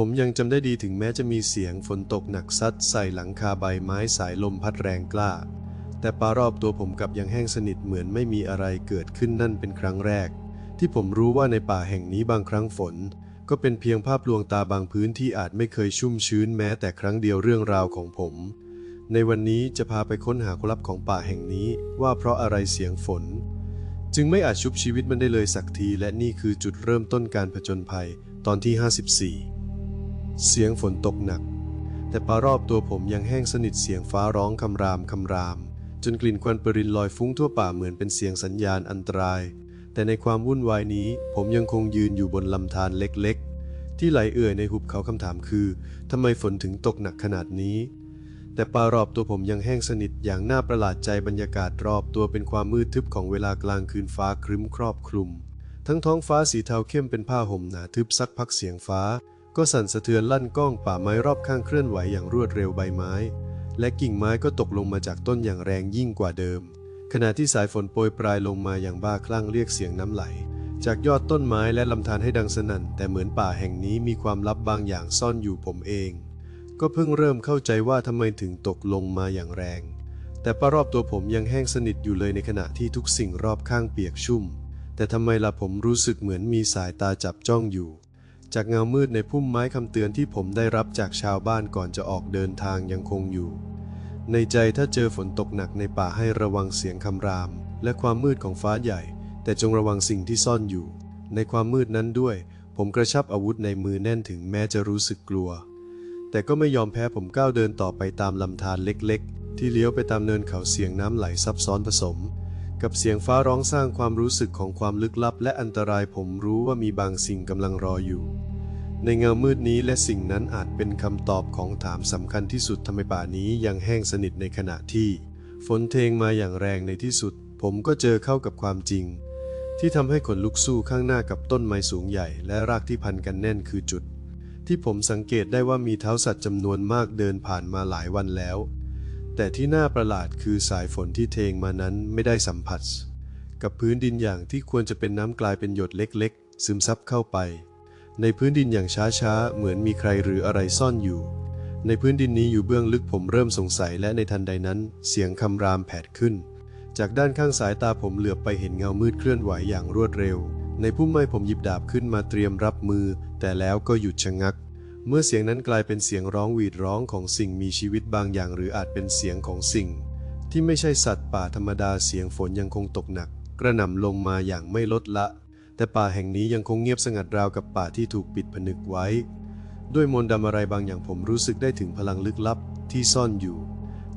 ผมยังจำได้ดีถึงแม้จะมีเสียงฝนตกหนักซัดใส่หลังคาใบไม้สายลมพัดแรงกล้า แต่ป่ารอบตัวผมกับยังแห้งสนิทเหมือนไม่มีอะไรเกิดขึ้นนั่นเป็นครั้งแรก ที่ผมรู้ว่าในป่าแห่งนี้บางครั้งฝน ก็เป็นเพียงภาพลวงตาบางพื้นที่อาจไม่เคยชุ่มชื้นแม้แต่ครั้งเดียวเรื่องราวของผม ในวันนี้จะพาไปค้นหาความลับของป่าแห่งนี้ว่าเพราะอะไรเสียงฝน จึงไม่อาจชุบชีวิตมันได้เลยสักที และนี่คือจุดเริ่มต้นการผจญภัยตอนที่ 54 เสียงฝนตกหนัก แต่ป่ารอบตัวผมยังแห้งสนิทเสียงฟ้าร้องคำรามคำราม จนกลิ่นควันปรินลอยฟุ้งทั่วป่าเหมือนเป็นเสียงสัญญาณอันตราย แต่ในความวุ่นวายนี้ผมยังคงยืนอยู่บนลำธารเล็กๆ ที่ไหลเอื่อยในหุบเขาคำถามคือทำไมฝนถึงตกหนักขนาดนี้แต่ป่ารอบตัวผมยังแห้งสนิทอย่างน่าประหลาดใจบรรยากาศรอบตัวเป็นความมืดทึบของเวลากลางคืนฟ้าครึ้มครอบคลุม ทั้งท้องฟ้าสีเทาเข้มเป็นผ้าห่มหนาทึบสักพักเสียงฟ้า ก็สั่นสะเทือนลั่นก้องป่าไม้รอบข้างเคลื่อนไหวอย่างรวดเร็วใบไม้ และกิ่งไม้ก็ตกลงมาจากต้นอย่างแรงยิ่งกว่าเดิม ขณะที่สายฝนโปรยปลายลงมาอย่างบ้าคลั่งเรียกเสียงน้ำไหล จากยอดต้นไม้และลำธารให้ดังสนั่น แต่เหมือนป่าแห่งนี้มีความลับบางอย่างซ่อนอยู่ผมเอง ก็เพิ่งเริ่มเข้าใจว่าทำไมถึงตกลงมาอย่างแรง แต่ป้ารอบตัวผมยังแห้งสนิทอยู่เลยในขณะที่ทุกสิ่งรอบข้างเปียกชุ่ม แต่ทำไมล่ะผมรู้สึกเหมือนมีสายตาจับจ้องอยู่ จากเงามืดในพุ่มไม้คำเตือนที่ผมได้รับจากชาวบ้านก่อนจะออกเดินทางยังคงอยู่ ในใจถ้าเจอฝนตกหนักในป่าให้ระวังเสียงคำราม และความมืดของฟ้าใหญ่ แต่จงระวังสิ่งที่ซ่อนอยู่ ในความมืดนั้นด้วย ผมกระชับอาวุธในมือแน่นถึงแม้จะรู้สึกกลัว แต่ก็ไม่ยอมแพ้ผมก้าวเดินต่อไปตามลำธารเล็กๆ ที่เลี้ยวไปตามเนินเขาเสียงน้ำไหลซับซ้อนผสมกับเสียงฟ้าร้องสร้างความรู้สึกของความลึกลับและอันตรายผมรู้ว่ามีบางสิ่งกำลังรออยู่ ในเงามืดนี้และสิ่งนั้นอาจเป็นคำตอบของถามสำคัญที่สุดทำไมป่านี้ยังแห้งสนิทในขณะที่ ฝนเทงมาอย่างแรงในที่สุด ผมก็เจอเข้ากับความจริง ที่ทำให้ขนลุกสู้ข้างหน้ากับต้นไม้สูงใหญ่ และรากที่พันกันแน่นคือจุด ที่ผมสังเกตได้ว่ามีเท้าสัตว์จำนวนมากเดินผ่านมาหลายวันแล้ว แต่ที่น่าประหลาดคือสายฝนที่เทงมานั้นไม่ได้สัมผัส กับพื้นดินอย่างที่ควรจะเป็นน้ำกลายเป็นหยดเล็ก ๆ ซึมซับเข้าไป ในพื้นดินอย่างช้าๆ เหมือนมีใครหรืออะไรซ่อนอยู่ ในพื้นดินนี้อยู่เบื้องลึกผมเริ่มสงสัยและในทันใดนั้น เสียงคำรามแผดขึ้น จากด้านข้างสายตาผมเหลือบไปเห็นเงามืดเคลื่อนไหวอย่างรวดเร็ว ในพุ่มไม้ผมหยิบดาบขึ้นมาเตรียมรับมือ แต่แล้วก็หยุดชะงัก เมื่อเสียงนั้นกลายเป็นเสียงร้องหวีดร้องของสิ่งมีชีวิตบางอย่าง หรืออาจเป็นเสียงของสิ่ง ที่ไม่ใช่สัตว์ป่าธรรมดาเสียงฝนยังคงตกหนัก กระหน่ำลงมาอย่างไม่ลดละ แต่ป่าแห่งนี้ยังคงเงียบสงัดราวกับป่าที่ถูกปิดผนึกไว้ ด้วยมนต์ดำอะไรบางอย่างผมรู้สึกได้ถึงพลังลึกลับที่ซ่อนอยู่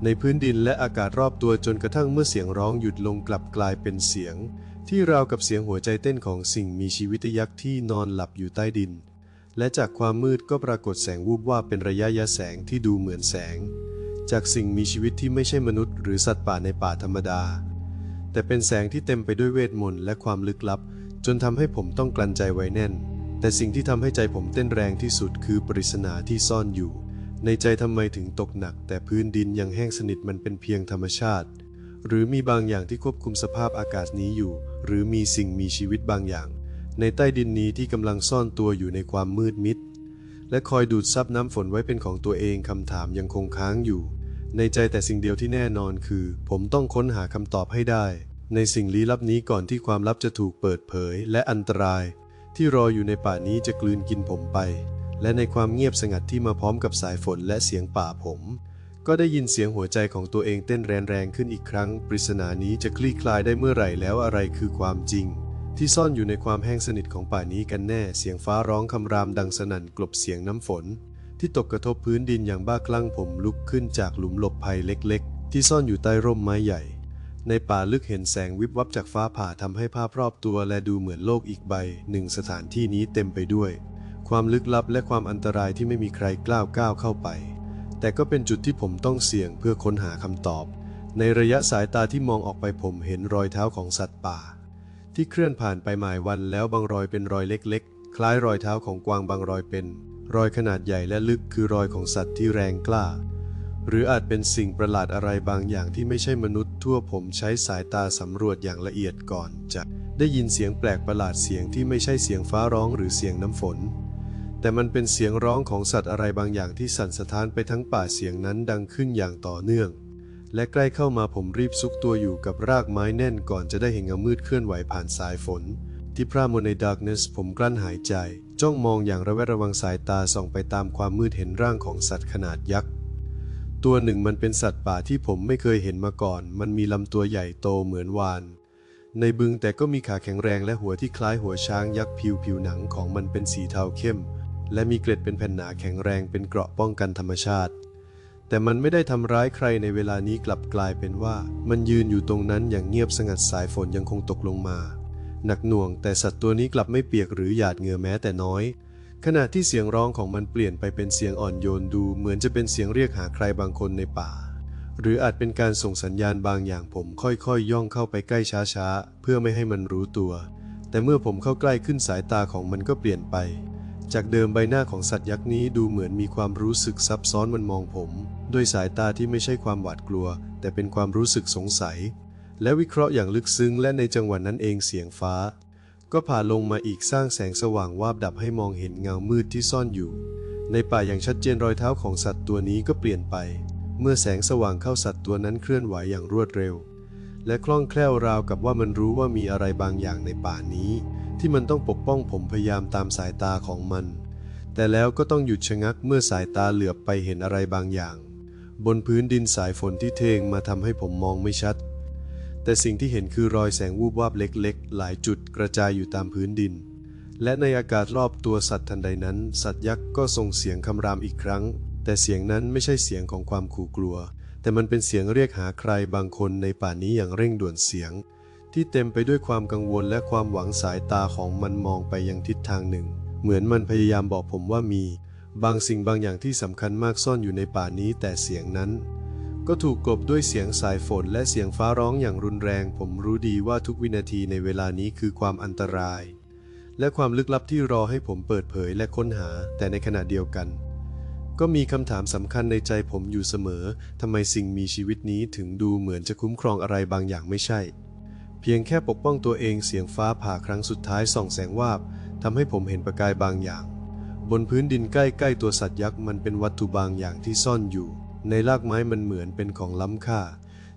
ในพื้นดินและอากาศรอบตัวจนกระทั่งเมื่อเสียงร้องหยุดลงกลับกลายเป็นเสียง ที่ราวกับเสียงหัวใจเต้นของสิ่งมีชีวิตยักษ์ที่นอนหลับอยู่ใต้ดิน และจากความมืดก็ปรากฏแสงวูบว่าเป็นระยะยะแสงที่ดูเหมือนแสง จากสิ่งมีชีวิตที่ไม่ใช่มนุษย์ หรือสัตว์ป่าในป่าธรรมดา แต่เป็นแสงที่เต็มไปด้วยเวทมนต์และความลึกลับ จนทำให้ผมต้องกลั้นใจไว้แน่น แต่สิ่งที่ทำให้ใจผมเต้นแรงที่สุดคือปริศนาที่ซ่อนอยู่ ในใจทำไมถึงตกหนัก แต่พื้นดินยังแห้งสนิทมันเป็นเพียงธรรมชาติ หรือมีบางอย่างที่ควบคุมสภาพอากาศนี้อยู่ หรือมีสิ่งมีชีวิตบางอย่าง ในใต้ดินนี้ที่กำลังซ่อนตัวอยู่ในความมืดมิด และคอยดูดซับน้ำฝนไว้เป็นของตัวเองคำถามยังคงค้างอยู่ ในใจแต่สิ่งเดียวที่แน่นอนคือ ผมต้องค้นหาคำตอบให้ได้ ในสิ่งลี้ลับนี้ก่อนที่ความลับจะถูกเปิดเผยและอันตราย ที่รออยู่ในป่านี้จะกลืนกินผมไป และในความเงียบสงัดที่มาพร้อมกับสายฝนและเสียงป่าผม ก็ได้ยินเสียงหัวใจของตัวเองเต้นแรงๆขึ้นอีกครั้ง ปริศนานี้จะคลี่คลายได้เมื่อไหร่แล้วอะไรคือความจริง ที่ซ่อนอยู่ในความแห้งสนิทของป่านี้กันแน่ เสียงฟ้าร้องคำรามดังสนั่นกลบเสียงน้ำฝน ที่ตกกระทบพื้นดินอย่างบ้าคลั่งผมลุกขึ้นจากหลุมหลบภัยเล็ก ๆ ที่ซ่อนอยู่ใต้ร่มไม้ใหญ่ ในป่าลึกเห็นแสงวิบวับจากฟ้าผ่าทำให้ภาพรอบตัวและดูเหมือนโลกอีกใบหนึ่งสถานที่นี้เต็มไปด้วย ความลึกลับและความอันตรายที่ไม่มีใครกล้าวก้าวเข้าไป แต่ก็เป็นจุดที่ผมต้องเสี่ยงเพื่อค้นหาคำตอบ ในระยะสายตาที่มองออกไปผมเห็นรอยเท้าของสัตว์ป่า ที่เคลื่อนผ่านไปหมายวันแล้วบางรอยเป็นรอยเล็ก ๆ คล้ายรอยเท้าของกวางบางรอยเป็น รอยขนาดใหญ่และลึกคือรอยของสัตว์ที่แรงกล้า หรืออาจเป็นสิ่งประหลาดอะไรบางอย่างที่ไม่ใช่มนุษย์ทั่วผมใช้สายตาสำรวจอย่างละเอียดก่อนจะได้ยินเสียงแปลกประหลาดเสียงที่ไม่ใช่เสียงฟ้าร้องหรือเสียงน้ำฝน แต่มันเป็นเสียงร้องของสัตว์อะไรบางอย่างที่สั่นสะท้านไปทั้งป่าเสียงนั้นดังขึ้นอย่างต่อเนื่อง และใกล้เข้ามาผมรีบซุกตัวอยู่กับรากไม้แน่นก่อนจะได้เห็นเงามืดเคลื่อนไหวผ่านสายฝน ที่พร่ามนในดาร์กเนสผมกลั้นหายใจ จ้องมองอย่างระแวดระวังสายตาส่องไปตามความมืดเห็นร่างของสัตว์ขนาดยักษ์ ตัวหนึ่งมันเป็นสัตว์ป่าที่ผมไม่เคยเห็นมาก่อน มันมีลำตัวใหญ่โตเหมือนวาน ในบึงแต่ก็มีขาแข็งแรงและหัวที่คล้ายหัวช้างยักษ์ผิวผิวหนังของมันเป็นสีเทาเข้ม และมีเกล็ดเป็นแผ่นหนาแข็งแรงเป็นเกราะป้องกันธรรมชาติ แต่มันไม่ได้ทำร้ายใครในเวลานี้กลับกลายเป็นว่า มันยืนอยู่ตรงนั้นอย่างเงียบสงัดสายฝนยังคงตกลงมา หนักหน่วงแต่สัตว์ตัวนี้กลับไม่เปียกหรือหยาดเหงื่อแม้แต่น้อย ขณะที่เสียงร้องของมันเปลี่ยนไปเป็นเสียงอ่อนโยนดูเหมือนจะเป็นเสียงเรียกหาใครบางคนในป่า หรืออาจเป็นการส่งสัญญาณบางอย่างผมค่อยๆยย่องเข้าไปใกล้ช้าๆ เพื่อไม่ให้มันรู้ตัว แต่เมื่อผมเข้าใกล้ขึ้นสายตาของมันก็เปลี่ยนไป จากเดิมใบหน้าของสัตว์ยักษ์นี้ดูเหมือนมีความรู้สึกซับซ้อนมันมองผม ด้วยสายตาที่ไม่ใช่ความหวาดกลัว แต่เป็นความรู้สึกสงสัย และวิเคราะห์อย่างลึกซึ้งและในจังหวะนั้นเองเสียงฟ้า ก็ผ่าลงมาอีกสร้างแสงสว่างวาบดับให้มองเห็นเงามืดที่ซ่อนอยู่ ในป่าอย่างชัดเจนรอยเท้าของสัตว์ตัวนี้ก็เปลี่ยนไป เมื่อแสงสว่างเข้าสัตว์ตัวนั้นเคลื่อนไหวอย่างรวดเร็ว และคล่องแคล่วราวกับว่ามันรู้ว่ามีอะไรบางอย่างในป่านี้ ที่มันต้องปกป้องผมพยายามตามสายตาของมัน แต่แล้วก็ต้องหยุดชะงักเมื่อสายตาเหลือบไปเห็นอะไรบางอย่าง บนพื้นดินสายฝนที่เทงมาทำให้ผมมองไม่ชัด แต่สิ่งที่เห็นคือรอยแสงวูบวาบเล็กๆ หลายจุดกระจายอยู่ตามพื้นดิน และในอากาศรอบตัวสัตว์ทันใดนั้น สัตว์ยักษ์ก็ส่งเสียงคำรามอีกครั้ง แต่เสียงนั้นไม่ใช่เสียงของความขู่กลัว แต่มันเป็นเสียงเรียกหาใครบางคนในป่านี้อย่างเร่งด่วนเสียง ที่เต็มไปด้วยความกังวลและความหวังสายตาของมันมองไปยังทิศทางหนึ่ง เหมือนมันพยายามบอกผมว่ามี บางสิ่งบางอย่างที่สำคัญมากซ่อนอยู่ในป่านี้แต่เสียงนั้น ก็ถูกกบด้วยเสียงสายฝนและเสียงฟ้าร้องอย่างรุนแรง ผมรู้ดีว่าทุกวินาทีในเวลานี้คือความอันตราย และความลึกลับที่รอให้ผมเปิดเผยและค้นหา แต่ในขณะเดียวกัน ก็มีคำถามสำคัญในใจผมอยู่เสมอทำไมสิ่งมีชีวิตนี้ถึงดูเหมือนจะคุ้มครองอะไรบางอย่างไม่ใช่ เพียงแค่ปกป้องตัวเองเสียงฟ้าผ่าครั้งสุดท้ายส่องแสงวาบทำให้ผมเห็นประกายบางอย่าง บนพื้นดินใกล้ๆตัวสัตว์ยักษ์มันเป็นวัตถุบางอย่างที่ซ่อนอยู่ ในรากไม้มันเหมือนเป็นของล้ำค่า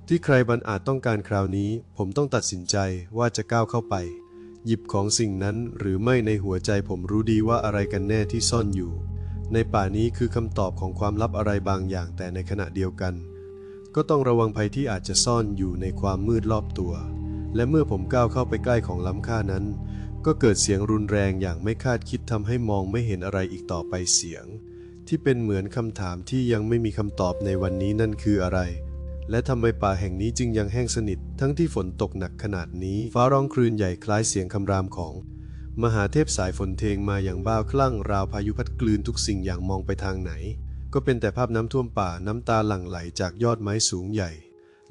ที่ใครบันอาจต้องการคราวนี้ ผมต้องตัดสินใจว่าจะก้าวเข้าไป หยิบของสิ่งนั้นหรือไม่ในหัวใจผมรู้ดีว่าอะไรกันแน่ที่ซ่อนอยู่ ในป่านี้คือคำตอบของความลับอะไรบางอย่างแต่ในขณะเดียวกัน ก็ต้องระวังภัยที่อาจจะซ่อนอยู่ในความมืดรอบตัว และเมื่อผมก้าวเข้าไปใกล้ของล้ำค่านั้น ก็เกิดเสียงรุนแรงอย่างไม่คาดคิดทำให้มองไม่เห็นอะไรอีกต่อไปเสียง ที่เป็นเหมือนคำถามที่ยังไม่มีคำตอบในวันนี้นั่นคืออะไร และทำไมป่าแห่งนี้จึงยังแห้งสนิท ทั้งที่ฝนตกหนักขนาดนี้ ฟ้าร้องคลื่นใหญ่คล้ายเสียงคำรามของ มหาเทพสายฝนเทงมาอย่างบ้าคลั่งราวพายุพัดกลืนทุกสิ่งอย่างมองไปทางไหน ก็เป็นแต่ภาพน้ำท่วมป่าน้ำตาหลั่งไหลจากยอดไม้สูงใหญ่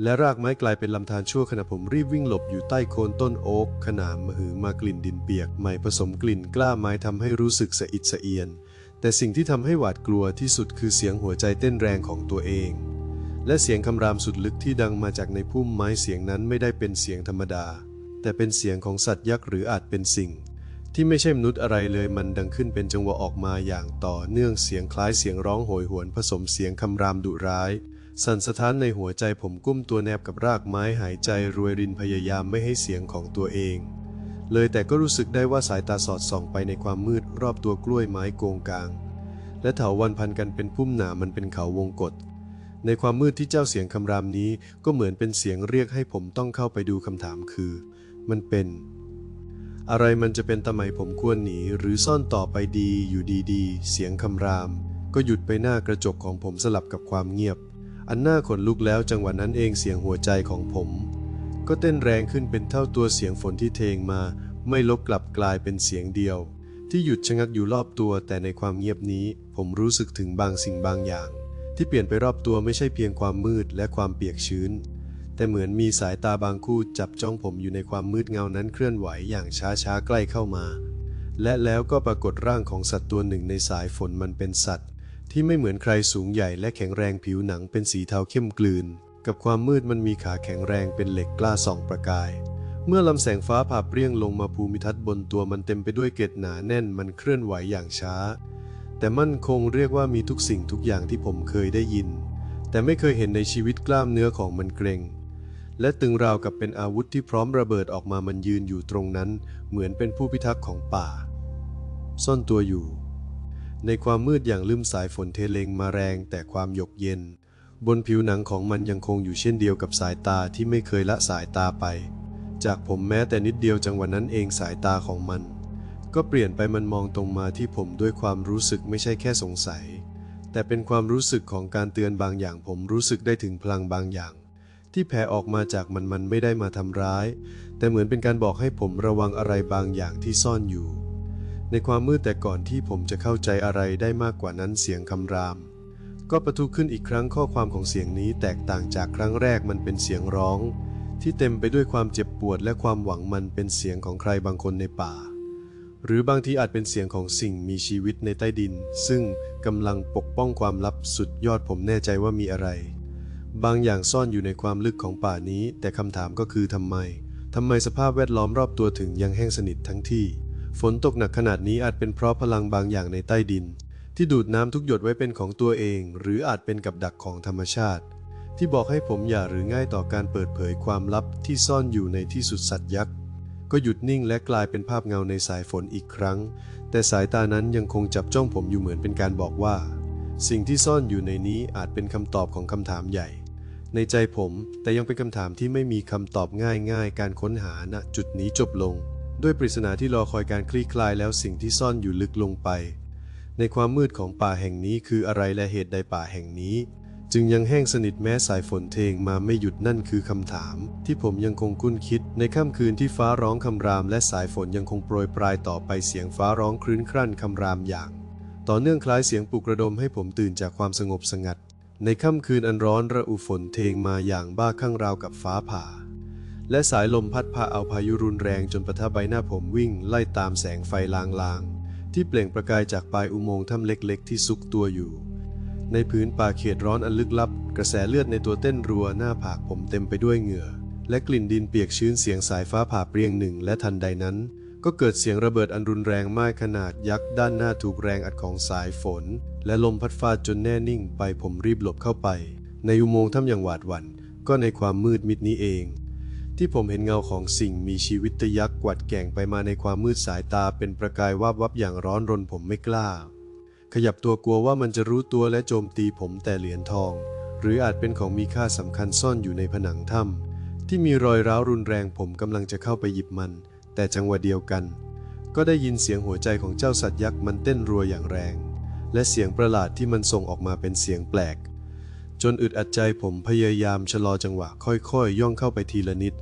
และรากไม้กลายเป็นลำธารชั่วขณะผมรีบวิ่งหลบอยู่ใต้โคนต้นโอ๊กขนามมหือมากลิ่นดินเปียกไม่ผสมกลิ่นกล้าไม้ทำให้รู้สึกสะอิดสะเอียน แต่สิ่งที่ทำให้หวาดกลัวที่สุดคือเสียงหัวใจเต้นแรงของตัวเอง และเสียงคำรามสุดลึกที่ดังมาจากในพุ่มไม้เสียงนั้นไม่ได้เป็นเสียงธรรมดา แต่เป็นเสียงของสัตว์ยักษ์หรืออาจเป็นสิ่ง ที่ไม่ใช่มนุษย์อะไรเลยมันดังขึ้นเป็นจังหวะออกมาอย่างต่อเนื่องเสียงคล้ายเสียงร้องโหยหวนผสมเสียงคำรามดุร้าย สั่นสะท้านในหัวใจผมกุ้มตัวแนบกับรากไม้หายใจรวยรินพยายามไม่ให้เสียงของตัวเอง เลยแต่ก็รู้สึกได้ว่าสายตาสอดส่องไปในความมืดรอบตัวกล้วยไม้โกงกลาง และเถาวันพันกันเป็นพุ่มหนามันเป็นเขาวงกฏในความมืดที่เจ้าเสียงคำรามนี้ก็เหมือนเป็นเสียงเรียกให้ผมต้องเข้าไปดูคำถามคือ มันเป็น อะไรมันจะเป็นทำไมผมควรหนีหรือซ่อนต่อไปดีอยู่ดีๆ เสียงคำราม ก็หยุดไปหน้ากระจกของผมสลับกับความเงียบ อันหน้าขนลุกแล้วจังหวะนั้นเองเสียงหัวใจของผม ก็เต้นแรงขึ้นเป็นเท่าตัวเสียงฝนที่เทงมา ไม่ลบกลับกลายเป็นเสียงเดียว ที่หยุดชะงักอยู่รอบตัวแต่ในความเงียบนี้ ผมรู้สึกถึงบางสิ่งบางอย่าง ที่เปลี่ยนไปรอบตัวไม่ใช่เพียงความมืดและความเปียกชื้น แต่เหมือนมีสายตาบางคู่จับจ้องผมอยู่ในความมืดเงานั้นเคลื่อนไหวอย่างช้าๆใกล้เข้ามา และแล้วก็ปรากฏร่างของสัตว์ตัวหนึ่งในสายฝนมันเป็นสัตว์ ที่ไม่เหมือนใครสูงใหญ่และแข็งแรงผิวหนังเป็นสีเทาเข้มกลืน กับความมืดมันมีขาแข็งแรงเป็นเหล็กกล้าส่องประกาย เมื่อลำแสงฟ้าผ่าเปรี้ยงลงมาภูมิทัศน์บนตัวมันเต็มไปด้วยเกล็ดหนาแน่นมันเคลื่อนไหวอย่างช้า แต่มั่นคงเรียกว่ามีทุกสิ่งทุกอย่างที่ผมเคยได้ยิน แต่ไม่เคยเห็นในชีวิตกล้ามเนื้อของมันเกรงและตึงราวกับเป็นอาวุธที่พร้อมระเบิดออกมามันยืนอยู่ตรงนั้น เหมือนเป็นผู้พิทักษ์ของป่า ซ่อนตัวอยู่ ในความมืดอย่างลืมสายฝนเทเลงมาแรงแต่ความหยกเย็น บนผิวหนังของมันยังคงอยู่เช่นเดียวกับสายตาที่ไม่เคยละสายตาไป จากผมแม้แต่นิดเดียวจังหวะนั้นเองสายตาของมัน ก็เปลี่ยนไปมันมองตรงมาที่ผมด้วยความรู้สึกไม่ใช่แค่สงสัย แต่เป็นความรู้สึกของการเตือนบางอย่างผมรู้สึกได้ถึงพลังบางอย่าง ที่แผ่ออกมาจากมันมันไม่ได้มาทำร้าย แต่เหมือนเป็นการบอกให้ผมระวังอะไรบางอย่างที่ซ่อนอยู่ ในความมืดแต่ก่อนที่ผมจะเข้าใจอะไรได้มากกว่านั้นเสียงคำราม ก็ประทุขึ้นอีกครั้งข้อความของเสียงนี้แตกต่างจากครั้งแรกมันเป็นเสียงร้อง ที่เต็มไปด้วยความเจ็บปวดและความหวังมันเป็นเสียงของใครบางคนในป่า หรือบางทีอาจเป็นเสียงของสิ่งมีชีวิตในใต้ดิน ซึ่งกำลังปกป้องความลับสุดยอดผมแน่ใจว่ามีอะไร บางอย่างซ่อนอยู่ในความลึกของป่านี้ แต่คำถามก็คือทำไมทำไมสภาพแวดล้อมรอบตัวถึงยังแห้งสนิททั้งที่ ฝนตกหนักขนาดนี้อาจเป็นเพราะพลังบางอย่างในใต้ดิน ที่ดูดน้ำทุกหยดไว้เป็นของตัวเอง หรืออาจเป็นกับดักของธรรมชาติ ที่บอกให้ผมอย่าหรือง่ายต่อการเปิดเผยความลับที่ซ่อนอยู่ในที่สุดสัตว์ยักษ์ก็หยุดนิ่งและกลายเป็นภาพเงาในสายฝนอีกครั้ง แต่สายตานั้นยังคงจับจ้องผมอยู่เหมือนเป็นการบอกว่า สิ่งที่ซ่อนอยู่ในนี้อาจเป็นคำตอบของคำถามใหญ่ ในใจผมแต่ยังเป็นคำถามที่ไม่มีคำตอบง่าย ๆ การค้นหาณจุดนี้จบลง ด้วยปริศนาที่รอคอยการคลี่คลายแล้วสิ่งที่ซ่อนอยู่ลึกลงไป ในความมืดของป่าแห่งนี้คืออะไรและเหตุใดป่าแห่งนี้ จึงยังแห้งสนิทแม้สายฝนเทงมาไม่หยุดนั่นคือคำถาม ที่ผมยังคงคุ้นคิดในค่ำคืนที่ฟ้าร้องคำรามและสายฝนยังคงโปรยปลายต่อไปเสียงฟ้าร้องครื้นครั่นคำรามอย่าง ต่อเนื่องคล้ายเสียงปลุกระดมให้ผมตื่นจากความสงบสงัด ในค่ำคืนอันร้อนระอุฝนเทงมาอย่างบ้าคลั่งราวกับฟ้าผ่าและสายลมพัดพาเอาพายุรุนแรงจนประทับใบหน้าผมวิ่งไล่ตามแสงไฟลางๆ ที่เปล่งประกายจากปลายอุโมงค์ถ้ำเล็กๆ ที่ซุกตัวอยู่ ในพื้นป่าเขตร้อนอันลึกลับ กระแสเลือดในตัวเต้นรัวหน้าผากผมเต็มไปด้วยเหงื่อ และกลิ่นดินเปียกชื้นเสียงสายฟ้าผ่าเปรียงหนึ่ง และทันใดนั้น ก็เกิดเสียงระเบิดอันรุนแรงมากขนาดยักษ์ด้านหน้าถูกแรงอัดของสายฝน และลมพัดฟาดจนแน่นิ่งไปผมรีบหลบเข้าไป ในอุโมงค์ถ้ำอย่างหวาดหวั่นก็ในความมืดมิดนี้เอง ที่ผมเห็นเงาของสิ่งมีชีวิตยักษ์กวัดแก่งไปมาในความมืดสายตาเป็นประกายวาบวับอย่างร้อนรนผมไม่กล้า ขยับตัวกลัวว่ามันจะรู้ตัวและโจมตีผมแต่เหรียญทอง หรืออาจเป็นของมีค่าสำคัญซ่อนอยู่ในผนังถ้ำที่มีรอยร้าวรุนแรงผมกำลังจะเข้าไปหยิบมัน แต่จังหวะเดียวกัน ก็ได้ยินเสียงหัวใจของเจ้าสัตว์ยักษ์มันเต้นรัวอย่างแรง และเสียงประหลาดที่มันส่งออกมาเป็นเสียงแปลก จนอึดอัดใจผมพยายามชะลอจังหวะค่อยๆย่องเข้าไปทีละนิด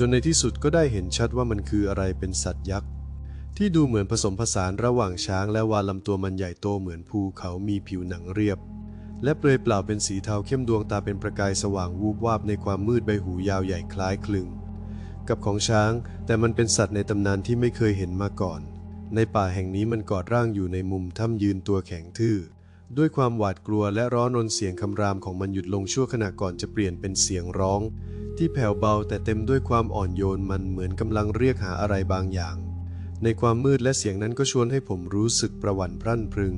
จนในที่สุดก็ได้เห็นชัดว่ามันคืออะไรเป็นสัตว์ยักษ์ ที่ดูเหมือนผสมผสานระหว่างช้างและวาลำตัวมันใหญ่โตเหมือนภูเขามีผิวหนังเรียบ และเปลือยเปล่าเป็นสีเทาเข้มดวงตาเป็นประกายสว่างวูบวาบในความมืดใบหูยาวใหญ่คล้ายคลึง กับของช้าง แต่มันเป็นสัตว์ในตำนานที่ไม่เคยเห็นมาก่อน ในป่าแห่งนี้มันกอดร่างอยู่ในมุมถ้ำยืนตัวแข็งทื่อด้วยความหวาดกลัวและร้อนรนเสียงคำรามของมันหยุดลงชั่วขณะก่อนจะเปลี่ยนเป็นเสียงร้อง ที่แผ่วเบาแต่เต็มด้วยความอ่อนโยนมันเหมือนกำลังเรียกหาอะไรบางอย่าง ในความมืดและเสียงนั้นก็ชวนให้ผมรู้สึกประหวั่นพรั่นพรึง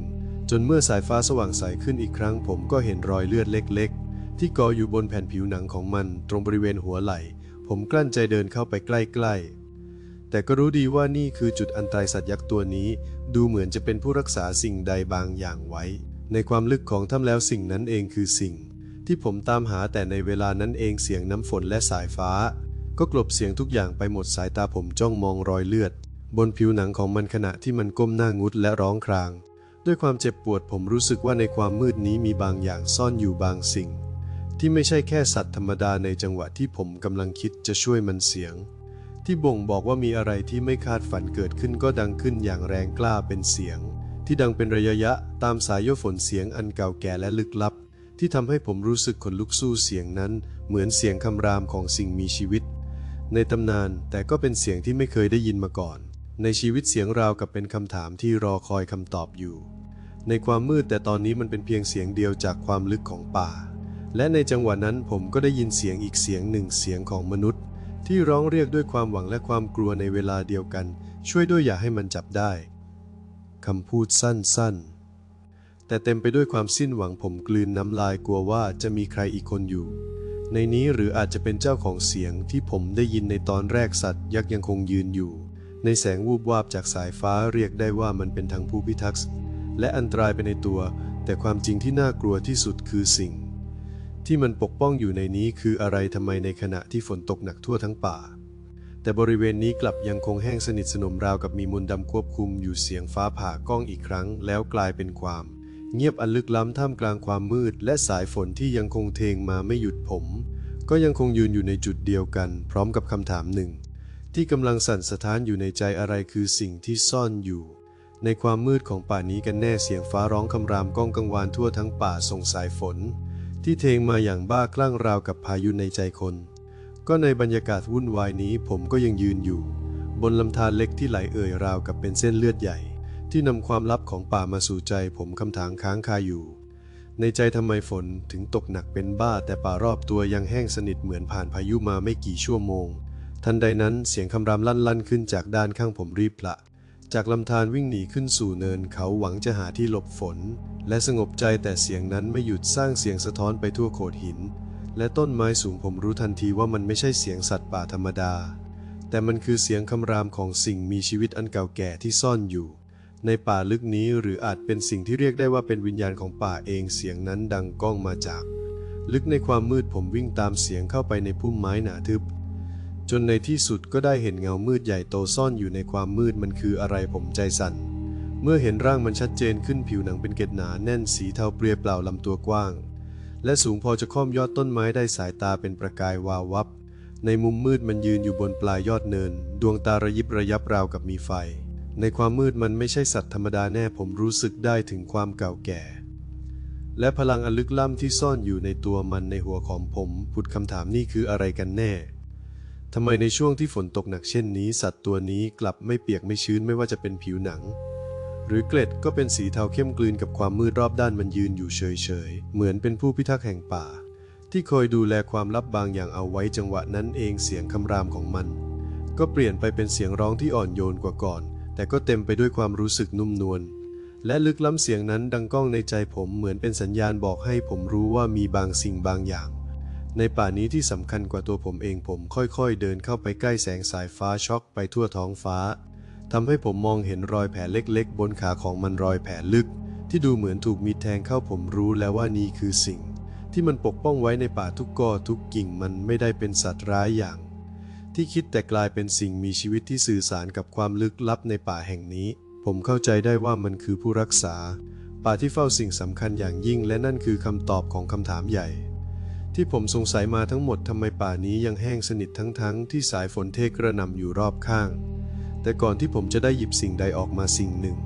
จนเมื่อสายฟ้าสว่างใสขึ้นอีกครั้ง ผมก็เห็นรอยเลือดเล็ก ๆ ที่กออยู่บนแผ่นผิวหนังของมัน ตรงบริเวณหัวไหล่ ผมกลั้นใจเดินเข้าไปใกล้ ๆ แต่ก็รู้ดีว่านี่คือจุดอันตรายสัตว์ยักษ์ตัวนี้ ดูเหมือนจะเป็นผู้รักษาสิ่งใดบางอย่างไว้ ในความลึกของถ้ำแล้วสิ่งนั้นเองคือสิ่ง ที่ผมตามหาแต่ในเวลานั้นเองเสียงน้ำฝนและสายฟ้า ก็กลบเสียงทุกอย่างไปหมดสายตาผมจ้องมองรอยเลือด บนผิวหนังของมันขณะที่มันก้มหน้างุดและร้องคราง ด้วยความเจ็บปวดผมรู้สึกว่าในความมืดนี้มีบางอย่างซ่อนอยู่บางสิ่ง ที่ไม่ใช่แค่สัตว์ธรรมดาในจังหวะที่ผมกำลังคิดจะช่วยมันเสียง ที่บ่งบอกว่ามีอะไรที่ไม่คาดฝันเกิดขึ้นก็ดังขึ้นอย่างแรงกล้าเป็นเสียง ที่ดังเป็นระยะๆตามสายโยฝนเสียงอันเก่าแก่และลึกลับ ที่ทำให้ผมรู้สึกขนลุกสู้เสียงนั้น เหมือนเสียงคำรามของสิ่งมีชีวิต ในตำนานแต่ก็เป็นเสียงที่ไม่เคยได้ยินมาก่อน ในชีวิตเสียงราวกับเป็นคำถามที่รอคอยคำตอบอยู่ ในความมืดแต่ตอนนี้มันเป็นเพียงเสียงเดียวจากความลึกของป่า และในจังหวะนั้นผมก็ได้ยินเสียงอีกเสียงหนึ่งเสียงของมนุษย์ ที่ร้องเรียกด้วยความหวังและความกลัวในเวลาเดียวกัน ช่วยด้วยอย่าให้มันจับได้คำพูดสั้น แต่เต็มไปด้วยความสิ้นหวังผมกลืนน้ำลายกลัวว่าจะมีใครอีกคนอยู่ ในนี้หรืออาจจะเป็นเจ้าของเสียงที่ผมได้ยินในตอนแรกสัตว์ยักษ์ยังคงยืนอยู่ ในแสงวูบวาบจากสายฟ้าเรียกได้ว่ามันเป็นทั้งผู้พิทักษ์และอันตรายไปในตัว แต่ความจริงที่น่ากลัวที่สุดคือสิ่ง ที่มันปกป้องอยู่ในนี้คืออะไรทำไมในขณะที่ฝนตกหนักทั่วทั้งป่า แต่บริเวณนี้กลับยังคงแห้งสนิทสนมราวกับมีมนต์ดำควบคุมอยู่เสียงฟ้าผ่าก้องอีกครั้ง แล้วกลายเป็นความ เงียบอันลึกล้ำท่ามกลางความมืด และสายฝนที่ยังคงเทงมาไม่หยุดผม ก็ยังคงยืนอยู่ในจุดเดียวกัน พร้อมกับคำถามหนึ่ง ที่กำลังสั่นสะท้านอยู่ในใจอะไรคือสิ่งที่ซ่อนอยู่ ในความมืดของป่านี้กันแน่เสียงฟ้าร้องคำรามก้องกังวานทั่วทั้งป่าส่งสายฝน ที่เทงมาอย่างบ้าคลั่งราวกับพายุในใจคน ก็ในบรรยากาศวุ่นวายนี้ผมก็ยังยืนอยู่ บนลำธารเล็กที่ไหลเอ่ยราวกับเป็นเส้นเลือดใหญ่ ที่นำความลับของป่ามาสู่ใจผมคำถามค้างคาอยู่ ในใจทำไมฝนถึงตกหนักเป็นบ้า แต่ป่ารอบตัวยังแห้งสนิทเหมือนผ่านพายุมาไม่กี่ชั่วโมง ทันใดนั้นเสียงคำรามลั่นลั่นขึ้นจากด้านข้างผมรีบละ จากลำธารวิ่งหนีขึ้นสู่เนินเขาหวังจะหาที่หลบฝน และสงบใจแต่เสียงนั้นไม่หยุดสร้างเสียงสะท้อนไปทั่วโขดหิน และต้นไม้สูงผมรู้ทันทีว่ามันไม่ใช่เสียงสัตว์ป่าธรรมดา แต่มันคือเสียงคำรามของสิ่งมีชีวิตอันเก่าแก่ที่ซ่อนอยู่ ในป่าลึกนี้หรืออาจเป็นสิ่งที่เรียกได้ว่าเป็นวิญญาณของป่าเองเสียงนั้นดังก้องมาจาก ลึกในความมืดผมวิ่งตามเสียงเข้าไปในพุ่มไม้หนาทึบ จนในที่สุดก็ได้เห็นเงามืดใหญ่โตซ่อนอยู่ในความมืดมันคืออะไรผมใจสั่น เมื่อเห็นร่างมันชัดเจนขึ้นผิวหนังเป็นเกล็ดหนาแน่นสีเทาเปรียเปล่าลำตัวกว้าง และสูงพอจะค่อมยอดต้นไม้ได้สายตาเป็นประกายวาววับ ในมุมมืดมันยืนอยู่บนปลายยอดเนิน ดวงตาระยิบระยับราวกับมีไฟ ในความมืดมันไม่ใช่สัตว์ธรรมดาแน่ผมรู้สึกได้ถึงความเก่าแก่ และพลังอันลึกล้ำที่ซ่อนอยู่ในตัวมันในหัวของผมผุดคำถามนี่คืออะไรกันแน่ทำไมในช่วงที่ฝนตกหนักเช่นนี้ สัตว์ตัวนี้กลับไม่เปียกไม่ชื้นไม่ว่าจะเป็นผิวหนัง หรือเกล็ดก็เป็นสีเทาเข้มกลืนกับความมืดรอบด้านมันยืนอยู่เฉยๆ เหมือนเป็นผู้พิทักษ์แห่งป่า ที่คอยดูแลความลับบางอย่างเอาไว้จังหวะนั้นเองเสียงคำรามของมัน ก็เปลี่ยนไปเป็นเสียงร้องที่อ่อนโยนกว่าก่อน แต่ก็เต็มไปด้วยความรู้สึกนุ่มนวล และลึกล้ำเสียงนั้นดังก้องในใจผมเหมือนเป็นสัญญาณบอกให้ผมรู้ว่ามีบางสิ่งบางอย่าง ในป่านี้ที่สำคัญกว่าตัวผมเองผมค่อยๆ เดินเข้าไปใกล้แสงสายฟ้าช็อกไปทั่วท้องฟ้าทำให้ผมมองเห็นรอยแผลเล็กๆ บนขาของมันรอยแผลลึก ที่ดูเหมือนถูกมีดแทงเข้าผมรู้แล้วว่านี่คือสิ่ง ที่มันปกป้องไว้ในป่าทุกกอทุกกิ่งมันไม่ได้เป็นสัตว์ร้ายอย่าง ที่คิดแต่กลายเป็นสิ่งมีชีวิตที่สื่อสารกับความลึกลับในป่าแห่งนี้ ผมเข้าใจได้ว่ามันคือผู้รักษา ป่าที่เฝ้าสิ่งสำคัญอย่างยิ่งและนั่นคือคำตอบของคำถามใหญ่ ที่ผมสงสัยมาทั้งหมดทำไมป่านี้ยังแห้งสนิททั้งๆที่สายฝนเทกระหน่ำอยู่รอบข้าง แต่ก่อนที่ผมจะได้หยิบสิ่งใดออกมาสิ่งหนึ่ง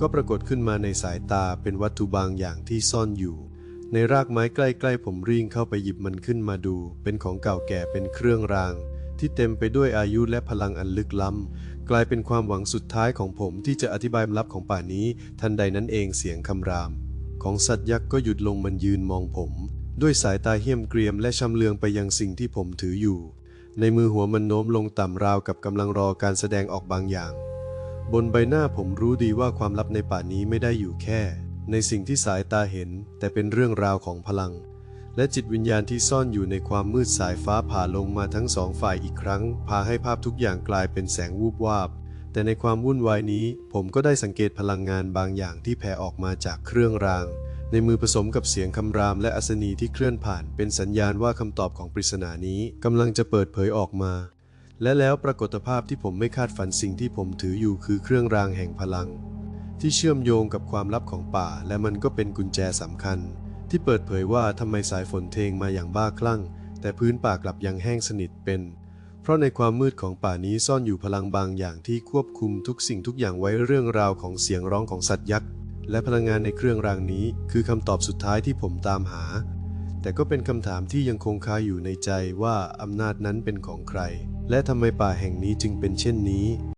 ก็ปรากฏขึ้นมาในสายตาเป็นวัตถุบางอย่างที่ซ่อนอยู่ในรากไม้ใกล้ ๆ ผมรีงเข้าไปหยิบมันขึ้นมาดู เป็นของเก่าแก่เป็นเครื่องราง ที่เต็มไปด้วยอายุและพลังอันลึกล้ำ กลายเป็นความหวังสุดท้ายของผมที่จะอธิบายลับของป่านี้ ทันใดนั้นเองเสียงคำราม ของสัตว์ยักษ์ก็หยุดลงมันยืนมองผม ด้วยสายตาเหี้ยมเกรียมและชำเลืองไปยังสิ่งที่ผมถืออยู่ ในมือหัวมันโน้มลงต่ำราวกับกำลังรอการแสดงออกบางอย่าง บนใบหน้าผมรู้ดีว่าความลับในป่านี้ไม่ได้อยู่แค่ ในสิ่งที่สายตาเห็น แต่เป็นเรื่องราวของพลัง และจิตวิญญาณที่ซ่อนอยู่ในความมืดสายฟ้าผ่าลงมาทั้งสองฝ่ายอีกครั้ง พาให้ภาพทุกอย่างกลายเป็นแสงวูบวาบ แต่ในความวุ่นวายนี้ ผมก็ได้สังเกตพลังงานบางอย่างที่แผ่ออกมาจากเครื่องราง ในมือผสมกับเสียงคำรามและอัศนีที่เคลื่อนผ่าน เป็นสัญญาณว่าคำตอบของปริศนานี้กำลังจะเปิดเผยออกมา และแล้วปรากฏภาพที่ผมไม่คาดฝันสิ่งที่ผมถืออยู่คือเครื่องรางแห่งพลัง ที่เชื่อมโยงกับความลับของป่า และมันก็เป็นกุญแจสำคัญ ที่เปิดเผยว่าทำไมสายฝนเทงมาอย่างบ้าคลั่ง แต่พื้นป่ากลับยังแห้งสนิทเป็น เพราะในความมืดของป่านี้ซ่อนอยู่พลังบางอย่างที่ควบคุมทุกสิ่งทุกอย่างไว้เรื่องราวของเสียงร้องของสัตว์ยักษ์ และพลังงานในเครื่องรางนี้ คือคำตอบสุดท้ายที่ผมตามหา แต่ก็เป็นคำถามที่ยังคงคาอยู่ในใจว่าอำนาจนั้นเป็นของใคร และทำไมป่าแห่งนี้จึงเป็นเช่นนี้